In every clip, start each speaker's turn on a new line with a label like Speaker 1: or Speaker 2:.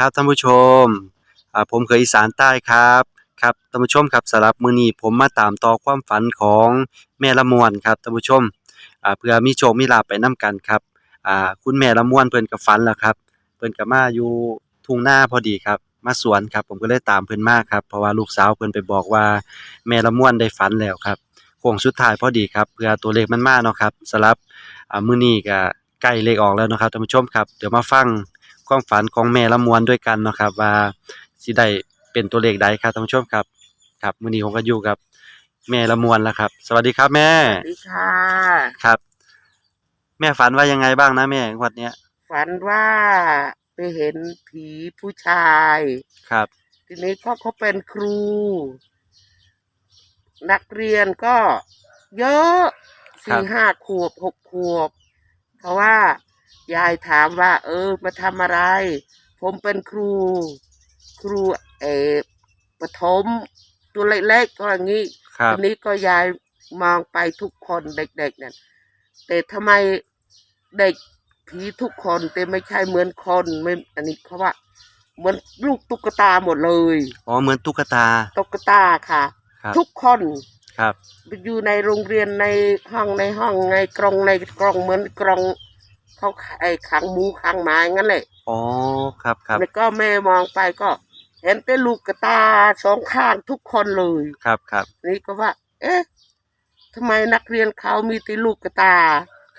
Speaker 1: ครับท่านผู้ชมอ่าผมเคยอีสานใต้ครับครับท่านผู้ชมครับสำหรับมือนี้ผมมาตามต่อความฝันของแม่ละมวนครับท่านผู้ชมอ่าเพื่อมีโชคมีลาภไปนํกันครับอ่าคุณแม่ละมวนเพิ่นก็ฝันแล้วครับเพิ่นก็มาอยู่ทุ่งนาพอดีครับ มาสวนครับ ผมก็เลยตามเพิ่นมาครับเพราะว่าลูกสาวเพิ่นไปบอกว่าแม่ละมวนได้ฝันแล้วครับโค้งสุดท้ายพอดีครับเพื่อตัวเลขมันมาเนาะครับสำหรับอ่ามื้อนี้ก็ใกล้เลขออกแล้วนะครับท่านผู้ชมครับเดี๋ยวมาฟัง ความฝันของแม่ละมวนด้วยกันเนาะครับ ว่าสิได้เป็นตัวเลขใดครับท่านผู้ชมครับ ครับมื้อนี้ผมก็อยู่กับแม่ละมวนแล้วครับ สวัสดีครับแม่
Speaker 2: สวัสดีค่ะ
Speaker 1: ครับ แม่ฝันว่ายังไงบ้างนะแม่งวดเนี้ย
Speaker 2: ฝันว่าไปเห็นผีผู้ชาย
Speaker 1: ครับ
Speaker 2: ทีนี้เขาเขาเป็นครู นักเรียนก็เยอะสี่ห้าขวบหกขวบ เพราะว่า ยายถามว่า เออ มาทำอะไร ผมเป็นครู ครูเออปฐมตัวเล็กๆก็อย่างนี้
Speaker 1: ครับ
Speaker 2: ทีนี้ก็ยายมองไปทุกคนเด็กๆนั่นแต่ทำไมเด็กผีทุกคนแต่ไม่ใช่เหมือนคนไม่อันนี้เขาว่าเหมือนลูกตุ๊กตาหมดเลย
Speaker 1: อ๋อเหมือนตุ๊กตา
Speaker 2: ตุ๊กตาค่ะ
Speaker 1: ครับ
Speaker 2: ทุกคน
Speaker 1: ครับ
Speaker 2: อยู่ในโรงเรียนในห้องในห้องในกรงในกรงเหมือนกรง เขาไอ้ขังหมูขังหมางั้นแหละ
Speaker 1: อ๋อครับครับ
Speaker 2: แล้วก็แม่มองไปก็ เห็นเป็นลูกกระตาสองข้างทุกคนเลย
Speaker 1: ครับครับ
Speaker 2: นี่ก็ว่า เอ๊ะทำไมนักเรียนเขามีแต่ลูกกระตา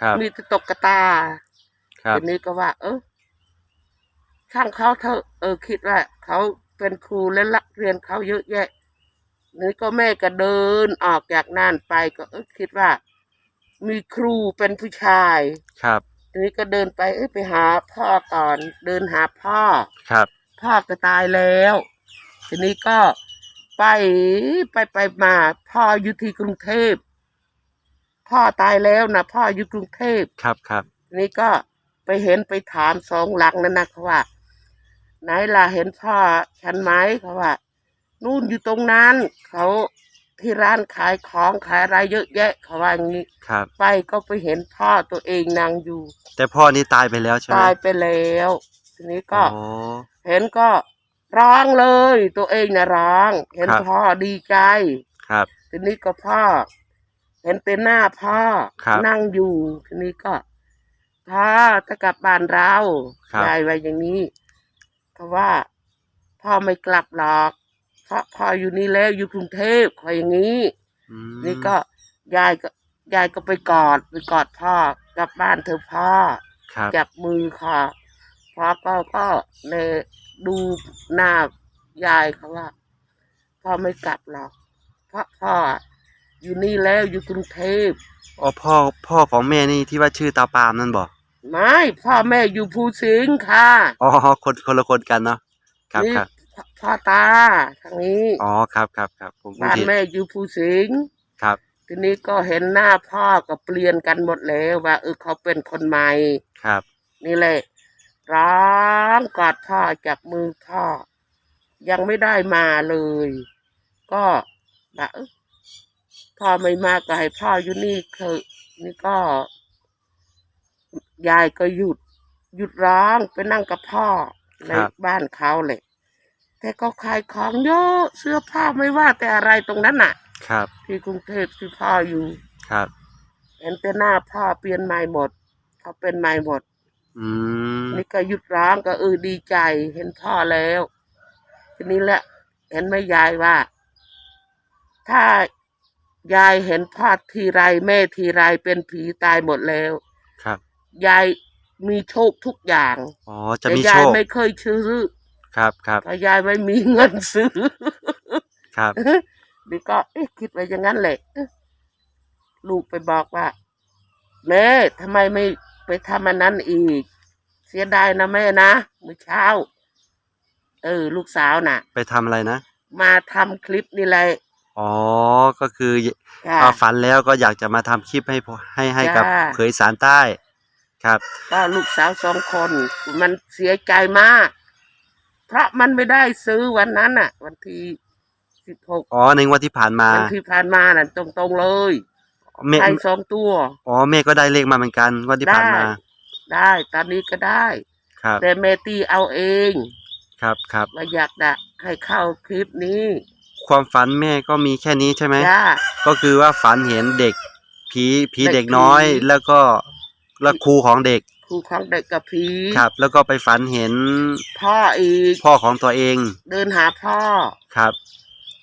Speaker 1: ครับ
Speaker 2: มีแต่ตกกระตา
Speaker 1: ครับ
Speaker 2: ทีนี้ก็ว่า เออช่างเขาเถอะเออคิดว่าเขาเป็นครูและนักเรียนเขาเยอะแยะนี่ก็แม่ก็เดินออกจากนั่นไปก็เออคิดว่า มีครูเป็นผู้ชาย
Speaker 1: ครับ
Speaker 2: ทีนี้ก็เดินไปเอ้ยไปหาพ่อก่อน เดินหาพ่อ
Speaker 1: ครับ
Speaker 2: พ่อก็ตายแล้ว ทีนี้ก็ไปไปไปมาพ่ออยู่ที่กรุงเทพ พ่อตายแล้วนะพ่ออยู่กรุงเทพ
Speaker 1: ครับครับ
Speaker 2: ทีนี้ก็ไปเห็นไปถามสองหลังนั่นนะเขาว่า ไหนล่ะเห็นพ่อฉันไหมเขาว่านู่นอยู่ตรงนั้น เขา ที่ร้านขายของขายอะไรเยอะแยะเขาว่าอย่างนี้
Speaker 1: ครับ
Speaker 2: ไปก็ไปเห็นพ่อตัวเองนั่งอยู่
Speaker 1: แต่พ่อนี่ตายไปแล้วใช่ไหม
Speaker 2: ตายไปแล้ว ทีนี้ก็
Speaker 1: อ๋อ
Speaker 2: เห็นก็ร้องเลย ตัวเองนะร้อง เห็น
Speaker 1: ครับ
Speaker 2: พ่อดีใจ
Speaker 1: ครับ
Speaker 2: ทีนี้ก็พ่อ เห็นเป็นหน้าพ่อ
Speaker 1: ครับ
Speaker 2: นั่งอยู่ ทีนี้ก็พ่อจะกลับบ้านเรา
Speaker 1: ครับ
Speaker 2: ยายไว้อย่างนี้เพราะว่า พ่อไม่กลับหรอก เพราะพ่ออยู่นี่แล้วอยู่กรุงเทพขออย่างนี้
Speaker 1: อืม
Speaker 2: นี่ก็ยายก็ยายก็ไปกอดไปกอดพ่อกลับบ้านเธอะพ่อ
Speaker 1: ครับ
Speaker 2: จับมือค่ะพ่อก็ก็เลยดูหน้ายายเขาว่าพ่อไม่กลับหรอกเพราะพ่ออยู่นี่แล้วอยู่กรุงเทพ
Speaker 1: อ๋อพ่อพ่อของแม่นี่ที่ว่าชื่อตาปามนั่นบ่
Speaker 2: ไม่พ่อแม่อยู่ภูสิงห์ค่ะ
Speaker 1: อ๋อคนคนละคนกันเนาะครับ
Speaker 2: นี่
Speaker 1: ครับ
Speaker 2: พ่อพ่อตาทางนี้
Speaker 1: อ๋อครับครับครับผมผม
Speaker 2: บ้าน
Speaker 1: เห็น
Speaker 2: แม่อยู่ภูสิงห์
Speaker 1: ครับ
Speaker 2: ทีนี้ก็เห็นหน้าพ่อก็เปลี่ยนกันหมดแล้วว่าเออเขาเป็นคนใหม่
Speaker 1: ครับ
Speaker 2: นี่แหละ ร้องกอดพ่อจับมือพ่อ ยังไม่ได้มาเลย ก็แบบเอ้อพ่อไม่มาก็ให้พ่ออยู่นี่เถอะนี่ก็ ยายก็หยุด หยุดร้องไปนั่งกับพ่อใน
Speaker 1: ครับ
Speaker 2: บ้านเขาเลย แต่ก็ขายของเยอะเสื้อผ้าไม่ว่าแต่อะไรตรงนั้นน่ะ
Speaker 1: ครับ
Speaker 2: ที่กรุงเทพที่พ่ออยู่
Speaker 1: ครับ
Speaker 2: เห็นแต่หน้าพ่อเปลี่ยนใหม่หมดเขาเป็นใหม่หมด
Speaker 1: อืม
Speaker 2: นี่ก็หยุดร้องก็เออดีใจเห็นพ่อแล้ว ทีนี้แหละ เห็นไหมยายว่า ถ้ายายเห็นพ่อทีไรแม่ทีไรเป็นผีตายหมดแล้ว
Speaker 1: ครับ
Speaker 2: ยายมีโชคทุกอย่าง
Speaker 1: อ๋อจะ
Speaker 2: แต่
Speaker 1: มี
Speaker 2: ยา
Speaker 1: โช
Speaker 2: ย
Speaker 1: ค
Speaker 2: ไม่เคยซื้อ
Speaker 1: ครับครับ
Speaker 2: เพราะยายไม่มีเงินซื้อ
Speaker 1: ครับ
Speaker 2: นี่ก็เอ๊ะคิดไปอย่างนั้นแหละเอ๊ะลูกไปบอกว่า แม่ทำไมไม่ไปทำอันนั้นอีก เสียดายนะแม่นะมื้อเช้า เออ ลูกสาวน่ะ
Speaker 1: ไปทำอะไรนะ
Speaker 2: มาทำคลิปนี่แหละ
Speaker 1: อ๋อ ก็คือ
Speaker 2: ค่ะ
Speaker 1: พอฝันแล้วก็อยากจะมาทำคลิปให้พอให้ให้กับ
Speaker 2: จ้า
Speaker 1: เขยสารใต้ ครับ
Speaker 2: ก็ลูกสาวสองคน มันเสียใจมากเพราะมันไม่ได้ซื้อวันนั้นน่ะ วันที่สิบหก
Speaker 1: อ๋อในงวันที่ผ่านมา
Speaker 2: วันที่ผ่านมาน่ะตรงๆเลย
Speaker 1: แม่
Speaker 2: ไก่สองตัว
Speaker 1: อ๋อแม่ก็ได้เลขมาเหมือนกันงวันที่ผ่านมา
Speaker 2: ได้ได้ ตอนนี้ก็ได้
Speaker 1: ครับ
Speaker 2: แต่แม่ตีเอาเอง
Speaker 1: ครับครับ
Speaker 2: ว่าอยากจะให้เข้าคลิปนี้
Speaker 1: ความฝันแม่ก็มีแค่นี้ใช่ไหม
Speaker 2: จ้า
Speaker 1: ก็คือว่าฝันเห็นเด็กผีผี
Speaker 2: เด็
Speaker 1: เด็
Speaker 2: ก
Speaker 1: กน้อย
Speaker 2: ผี
Speaker 1: แล้วก็แล้วครูของเด็ก
Speaker 2: ครูของเด็กกับผี
Speaker 1: ครับ แล้วก็ไปฝันเห็น
Speaker 2: พ่ออีก
Speaker 1: พ่อของตัวเอง
Speaker 2: เดินหาพ่อ
Speaker 1: ครับ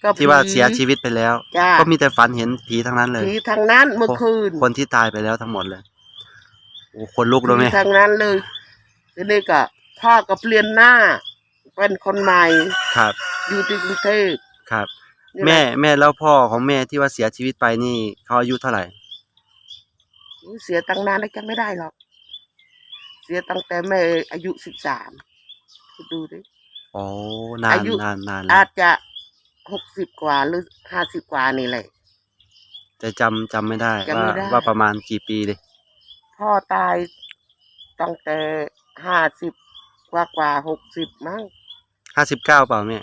Speaker 2: ก็
Speaker 1: ที่ว่า
Speaker 2: ผี
Speaker 1: เสียชีวิตไปแล้ว
Speaker 2: จ้า
Speaker 1: ก็มีแต่ฝันเห็นผีทั้งนั้นเลย
Speaker 2: ผีทางนั้นเมื่อคืน
Speaker 1: คนที่ตายไปแล้วทั้งหมดเลยโอ้คนลุกเลย
Speaker 2: ผี
Speaker 1: ไหม
Speaker 2: ทางนั้นเลยทีนี้ก็พ่อก็เปลี่ยนหน้า เป็นคนใหม่
Speaker 1: ครับ
Speaker 2: อยู่ที่กรุงเทพ
Speaker 1: ครับ
Speaker 2: นี่นะ
Speaker 1: แม่แม่แล้วพ่อของแม่ที่ว่าเสียชีวิตไปนี่เขาอายุเท่าไหร่
Speaker 2: อุ๊ยเสียตั้งนานแล้วจำไม่ได้หรอก เสียตั้งแต่แม่อายุสิบสามดูดิ
Speaker 1: โอ้นาน
Speaker 2: อายุ
Speaker 1: นานนาน
Speaker 2: อา
Speaker 1: แล้ว
Speaker 2: จจะหกสิบกว่าหรือห้าสิบกว่านี่แหละ
Speaker 1: แต่จำจำไม่ได้
Speaker 2: จำไม่
Speaker 1: ว่า
Speaker 2: ได้
Speaker 1: ว่าประมาณกี่ปีเลย
Speaker 2: พ่อตายตั้งแต่ห้าสิบกว่ากว่าหกสิบมั้ง
Speaker 1: ห้าสิบเก้าเปล่าแม่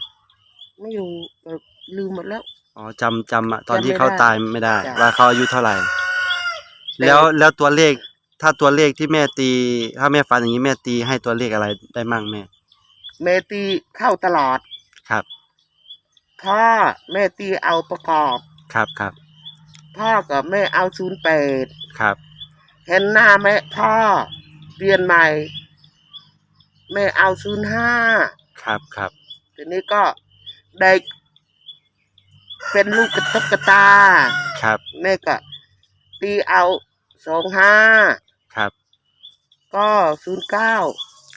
Speaker 2: ไม่รู้เออลืมหมดแล้ว
Speaker 1: อ๋อจำจำอะตอน
Speaker 2: จำไม่
Speaker 1: ที่เขา
Speaker 2: ได้
Speaker 1: ตายไม่ได้
Speaker 2: จ้ะ
Speaker 1: ว่าเขาอายุเท่าไหร่
Speaker 2: แต่
Speaker 1: แล้วแล้วตัวเลข ถ้าตัวเลขที่แม่ตี ถ้าแม่ฝันอย่างนี้แม่ตีให้ตัวเลขอะไรได้มั่งแม่
Speaker 2: เมตีเข้าตลอด
Speaker 1: ครับ
Speaker 2: พ่อแม่ตีเอาประกอบ
Speaker 1: ครับครับ
Speaker 2: พ่อกับแม่เอาศูนย์แปด
Speaker 1: ครับ
Speaker 2: เห็นหน้าแม่พ่อ เปลี่ยนใหม่ แม่เอาศูนย์ห้า
Speaker 1: ครับครับ
Speaker 2: ทีนี้ก็เด็กเป็นลูกกระตบกระตา
Speaker 1: ครับ
Speaker 2: แม่ก็ตีเอาสองห้า
Speaker 1: ครับ
Speaker 2: ก็ศูนย์เก้า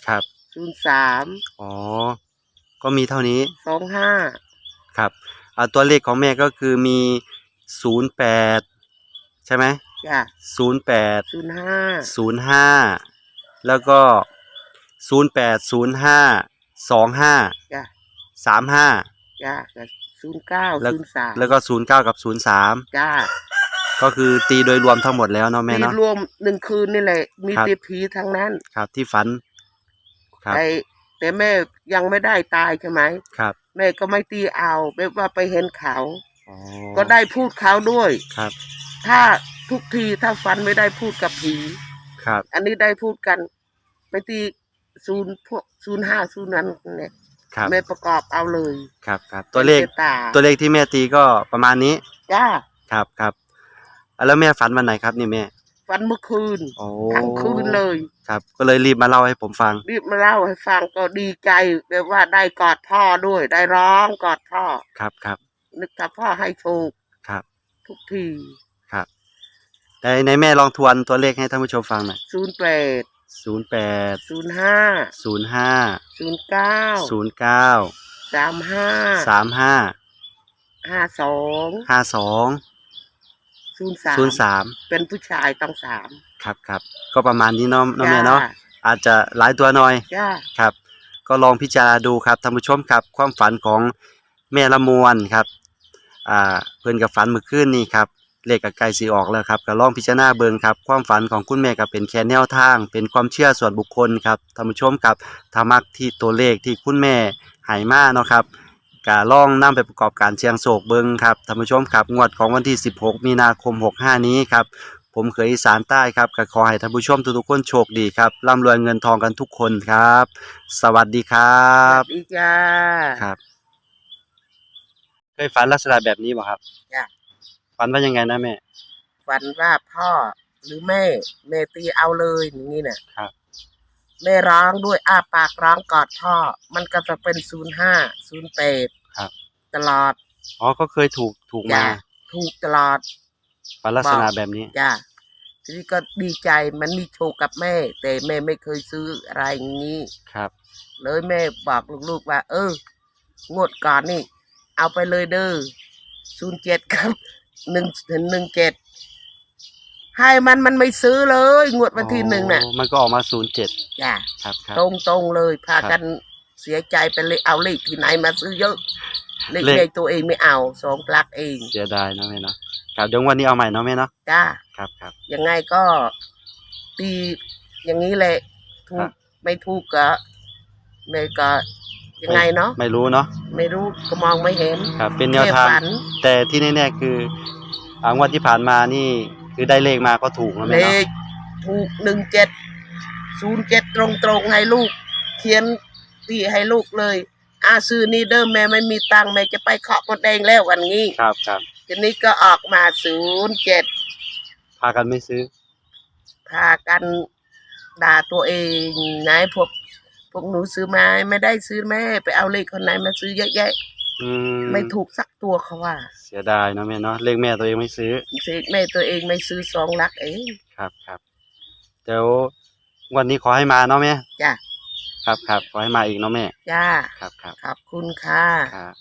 Speaker 1: ครับ
Speaker 2: ศูนย์สาม
Speaker 1: อ๋อก็มีเท่านี้
Speaker 2: สองห้า
Speaker 1: ครับอ่าตัวเลขของแม่ก็คือมีศูนย์แปดใช่ไหม
Speaker 2: จ้ะ
Speaker 1: ศูนย์แปด
Speaker 2: ศูนย์ห้า
Speaker 1: ศูนย์ห้าแล้วก็ศูนย์แปดศูนย์ห้าสองห้า
Speaker 2: จ้ะ
Speaker 1: สามห้า
Speaker 2: จ้ะศูนย์เก้า
Speaker 1: แล้ว
Speaker 2: ศูนย์สาม
Speaker 1: แล้วก็ศูนย์เก้ากับศูนย์สาม
Speaker 2: จ้า
Speaker 1: ก็คือตีโดยรวมทั้งหมดแล้วเนาะแม่
Speaker 2: ตี
Speaker 1: เนาะ
Speaker 2: รวมหนึ่งคืนนี่แหละ มี
Speaker 1: ครับ
Speaker 2: แต่ผีทั้งนั้น
Speaker 1: ครับ ที่ฝัน ครับ
Speaker 2: แต่แต่แม่ยังไม่ได้ตายใช่ไหม
Speaker 1: ครับ
Speaker 2: แม่ก็ไม่ตีเอาแบบว่าไปเห็นเขา
Speaker 1: อ๋อ
Speaker 2: ก็ได้พูดเขาด้วย
Speaker 1: ครับ
Speaker 2: ถ้าทุกทีถ้าฟันไม่ได้พูดกับผี
Speaker 1: ครับ
Speaker 2: อันนี้ได้พูดกัน ไปตีศูนย์พวกศูนย์ห้าศูนย์นั้นเนี่ย
Speaker 1: ครับ
Speaker 2: แม่ประกอบเอาเลย
Speaker 1: ครับครับตัวเลข
Speaker 2: ป็นตา
Speaker 1: ตัวเลขที่แม่ตีก็ประมาณนี้
Speaker 2: จ้า
Speaker 1: ครับครับ อะแล้วแม่ฝันวันไหนครับนี่แม่
Speaker 2: ฟันเมื่อคืน
Speaker 1: โอ้
Speaker 2: ทั้งคืนเลย
Speaker 1: ครับ ก็เลยรีบมาเล่าให้ผมฟัง
Speaker 2: รีบมาเล่าให้ฟังก็ดีใจแบบว่าได้กอดพ่อด้วย ได้ร้องกอดพ่อ
Speaker 1: ครับครับ
Speaker 2: นึกถ้าพ่อให้โชค
Speaker 1: ครับ
Speaker 2: ทุกที
Speaker 1: ครับแต่ในแม่ลองทวนตัวเลขให้ท่านผู้ชมฟังหน่อย
Speaker 2: ศูนย์แปด
Speaker 1: ศูนย์แปด
Speaker 2: ศูนย์ห้า
Speaker 1: ศูนย์ห้า
Speaker 2: ศูนย์เก้า
Speaker 1: ศูนย์เก้า
Speaker 2: สามห้า
Speaker 1: สามห้า
Speaker 2: ห้าสอง
Speaker 1: ห้าสอง
Speaker 2: ศูนย์สาม
Speaker 1: ศูนย์สาม
Speaker 2: เป็นผู้ชายต้องสาม
Speaker 1: ครับครับก็ประมาณนี้เนาะเนาะแม่เนาะ
Speaker 2: จ้
Speaker 1: อาจจะหลายตัวหน่อย
Speaker 2: จ้า
Speaker 1: ครับ ก็ลองพิจารณาดูครับท่านผู้ชมครับ ความฝันของแม่ละมวนครับอ่าเพื่อนกับฝันเมื่อคืนนี่ครับเลขกับไก่สีออกแล้วครับก็ลองพิจารณาเบิ่งครับความฝันของคุณแม่ก็เป็นแค่แนวทาง เป็นความเชื่อส่วนบุคคลครับท่านผู้ชมครับถ้ามักที่ตัวเลขที่คุณแม่ใหายมาเนาะครับ ก็ลองนำไปประกอบการเชียงโศกเบิ่งครับท่านผู้ชมครับงวดของวันที่ 16 มีนาคม 65 นี้ครับผมเคยอีสานใต้ครับก็ขอให้ท่านผู้ชมทุกๆคนโชคดีครับร่ำรวยเงินทองกันทุกคนครับ สวัสดีครั
Speaker 2: ส
Speaker 1: บ
Speaker 2: วัสดีจ้า
Speaker 1: ครับเคยฝันลักษณะแบบนี้ป่ะครับ
Speaker 2: จ้ะ
Speaker 1: ฝันว่ายังไงนะแม่
Speaker 2: ฝันว่าพ่อหรือแม่ แม่ตีเอาเลยอย่างนี้น่ะ
Speaker 1: ครับ
Speaker 2: แม่ร้องด้วยอ้าปากร้องกอดพ่อ มันก็จะเป็นศูนย์ห้าศูนย์แปด
Speaker 1: ครับ
Speaker 2: ตลอด
Speaker 1: อ๋อก็เคยถูกถูก
Speaker 2: จ้ะ
Speaker 1: มา
Speaker 2: ถูกตลอด
Speaker 1: ฝันลักษณะ
Speaker 2: บอก
Speaker 1: แบบนี้
Speaker 2: จ้าทีนี้ก็ดีใจมันมีโชคกับแม่ แต่แม่ไม่เคยซื้ออะไรอย่างนี้
Speaker 1: ครับ
Speaker 2: เลยแม่บอกลูกๆว่า เอองวดก่อนนี่ เอาไปเลยเด้อศูนย์เจ็ดครับหนึ่งหนึ่งเจ็ด ให้มันมันไม่ซื้อเลย งวดวันที่หนึ่งน่ะ
Speaker 1: อ๋อมันก็ออกมาศูนย์เจ็ด
Speaker 2: จ้า
Speaker 1: ครับครับ
Speaker 2: ตรงตรงๆเลยพา
Speaker 1: ครับ
Speaker 2: กันเสียใจไปเลยเอาเลขที่ไหนมาซื้อเยอะเลข
Speaker 1: เลข
Speaker 2: ในตัวเองไม่เอาสองปลักเอง
Speaker 1: เสียดายเนาะแม่เนาะครับเดี๋ยววันนี้เอาใหม่เนาะแม่เนาะ
Speaker 2: จ้า
Speaker 1: ครับครับ
Speaker 2: ยังไงก็ตีอย่างนี้แหละถู
Speaker 1: ครั
Speaker 2: ก
Speaker 1: บ
Speaker 2: ไม่ถูกก็ไม่ก็ยังไงเนาะ
Speaker 1: ไม่รู้เนาะ
Speaker 2: ไม่รู้ก็มองไม่เห็น
Speaker 1: ครับ เป็นแนวทาง
Speaker 2: ค่ฝัน
Speaker 1: แต่ที่แน่ๆคืออ่างวดที่ผ่านมานี่ คือได้เลขมาก็ถูกแล้ว
Speaker 2: เล
Speaker 1: แม่เนาะ
Speaker 2: ขถูกหนึ่งเจ็ดศูนย์เจ็ดตรงตรงๆให้ลูก เขียนตีให้ลูกเลย อาซื้อนี่เดิมแม่ไม่มีตังค์แม่จะไปเคาะมดแดงแล้ววันนี้
Speaker 1: ครับครับ
Speaker 2: ทีนี้ก็ออกมาศูนย์เจ็ด
Speaker 1: พากันไม่ซื้อ
Speaker 2: พากันด่าตัวเองนายพวกพวกหนูซื้อมาไม่ได้ซื้อแม่ไปเอาเลขคนไหนมาซื้อเยอะแยะ
Speaker 1: อืม
Speaker 2: ไม่ถูกสักตัวเขาว่า
Speaker 1: เสียดายเนาะแม่เนาะเลขแม่ตัวเองไม่ซื้อ
Speaker 2: เสกแม่ตัวเองไม่ซื้อสองหลักเอง
Speaker 1: ครับครับเดี๋ยววันนี้ขอให้มาเนาะแม่
Speaker 2: จ้ะ
Speaker 1: ครับครับขอให้มาอีกเนาะแม่
Speaker 2: จ้า
Speaker 1: ครับครับ
Speaker 2: ขอบคุณค่ะ
Speaker 1: ครับ